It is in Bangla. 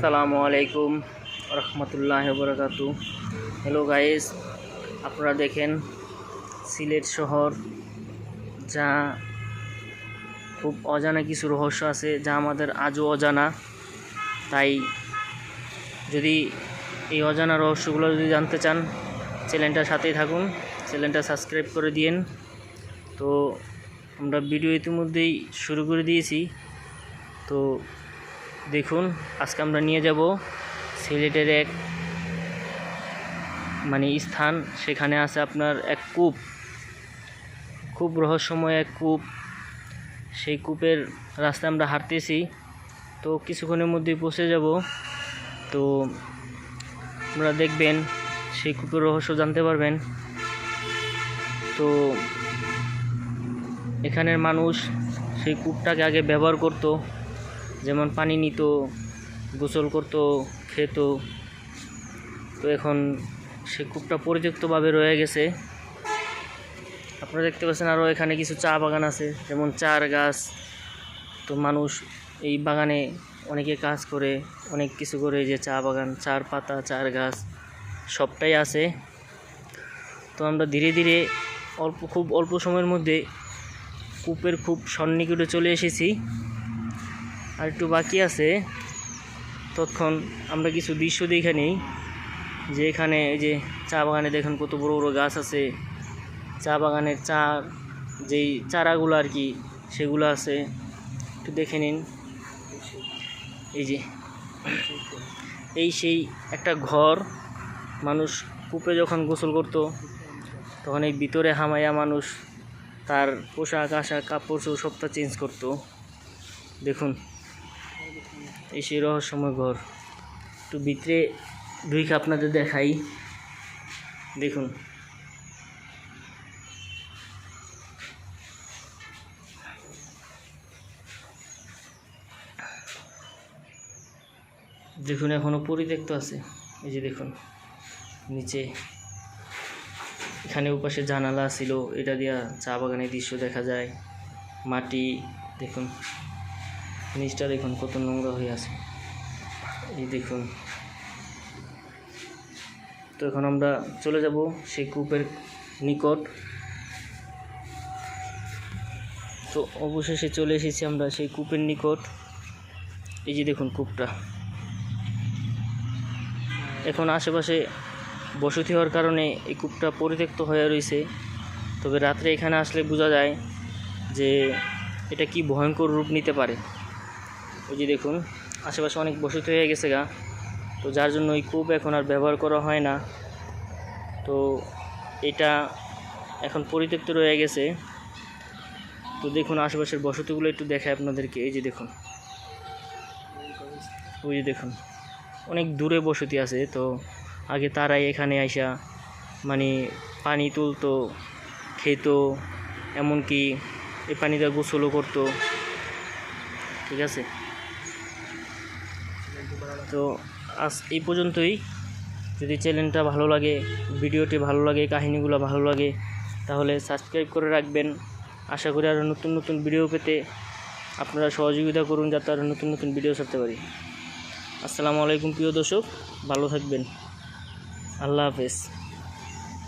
আসসালামু আলাইকুম রহমতুল্লাহ বরকাতু। হ্যালো গাইস আপনারা দেখেন সিলেট শহর, যা খুব অজানা কিছু রহস্য আছে, যা আমাদের আজও অজানা। তাই যদি এই অজানা রহস্যগুলো যদি জানতে চান, চ্যানেলটার সাথেই থাকুন, চ্যানেলটা সাবস্ক্রাইব করে দিন তো আমরা ভিডিও ইতিমধ্যেই শুরু করে দিয়েছি। তো দেখুন, আজকে আমরা নিয়ে যাব সিলেটের এক মানে স্থান, সেখানে আছে আপনার এক কূপ। খুব রহস্যময় এক কূপ। সেই কূপের রাস্তায় আমরা হাঁটতেছি। তো কিছুক্ষণের মধ্যেই পৌঁছে যাব। তো আপনারা দেখবেন, সেই কূপের রহস্য জানতে পারবেন। তো এখানের মানুষ সেই কূপটাকে আগে ব্যবহার করতো। যেমন পানি নিত, গোসল করত, খেত। তো এখন সে কূপটা পরিত্যক্তভাবে রয়ে গেছে। আপনারা দেখতে পাচ্ছেন আরও এখানে কিছু চা বাগান আছে, যেমন চার গাছ। তো মানুষ এই বাগানে অনেকে কাজ করে, অনেক কিছু করে যে চা বাগান, চার পাতা, চার গাছ, সবটাই আছে। তো আমরা ধীরে ধীরে অল্প, খুব অল্প সময়ের মধ্যে কূপের খুব সন্নিকটে চলে এসেছি। আর একটু বাকি আছে। তৎক্ষণ আমরা কিছু দৃশ্য দেখে নিই। যে এখানে এই যে চা বাগানে দেখুন কত বড় বড় গাছ আছে। চা বাগানের চা যেই চারাগুলো আর কি, সেগুলো আছে। একটু দেখে নিন। এই যে, এই সেই একটা ঘর। মানুষ কূপে যখন গোসল করতো, তখন এই ভিতরে হামাইয়া মানুষ তার পোশাক, আশাক, কাপড় চোপড় সবটা চেঞ্জ করতো। দেখুন। এই সেই রহস্যময় ঘর। একটু ভিতরে ঢুইকে আপনাদের দেখাই। দেখুন। দেখুন, এখনও পরিত্যক্ত আছে। এই যে দেখুন, নিচে এখানে উপাশে জানালা ছিল। এটা দিয়া চা বাগানের দৃশ্য দেখা যায়। মাটি, দেখুন। নিচটা দেখুন, কত নোংরা হয়ে আছে। এই দেখুন। তো এখন আমরা চলে যাব সেই কূপের নিকট। তো অবশেষে চলে এসেছি আমরা সেই কূপের নিকট। এই যে দেখুন কূপটা। এখন আশেপাশে বসতি হওয়ার কারণে এই কূপটা পরিত্যক্ত হয়ে রয়েছে। তবে রাত্রে এখানে আসলে বোঝা যায় যে এটা কি ভয়ঙ্কর রূপ নিতে পারে। ওই যে দেখুন, আশেপাশে অনেক বসতি হয়ে গেছে গা। তো যার জন্য ওই কূপ এখন আর ব্যবহার করা হয় না। তো এটা এখন পরিত্যক্ত রয়ে গেছে। তো দেখুন, আশেপাশের বসতিগুলো একটু দেখায় আপনাদেরকে। এই যে দেখুন, ওই যে দেখুন, অনেক দূরে বসতি আছে। তো আগে তারাই এখানে আইসা মানে পানি তুলতো, খেত, এমনকি এই পানিতে গোসলও করতো। ঠিক আছে? তো আজ এই পর্যন্তই। যদি চ্যানেলটা ভালো লাগে, ভিডিওটি ভালো লাগে, কাহিনিগুলো ভালো লাগে, তাহলে সাবস্ক্রাইব করে রাখবেন। আশা করি আরও নতুন নতুন ভিডিও পেতে আপনারা সহযোগিতা করুন, যাতে আরও নতুন নতুন ভিডিও ছাড়তে পারি। আসসালামু আলাইকুম, প্রিয় দর্শক। ভালো থাকবেন। আল্লাহ হাফেজ।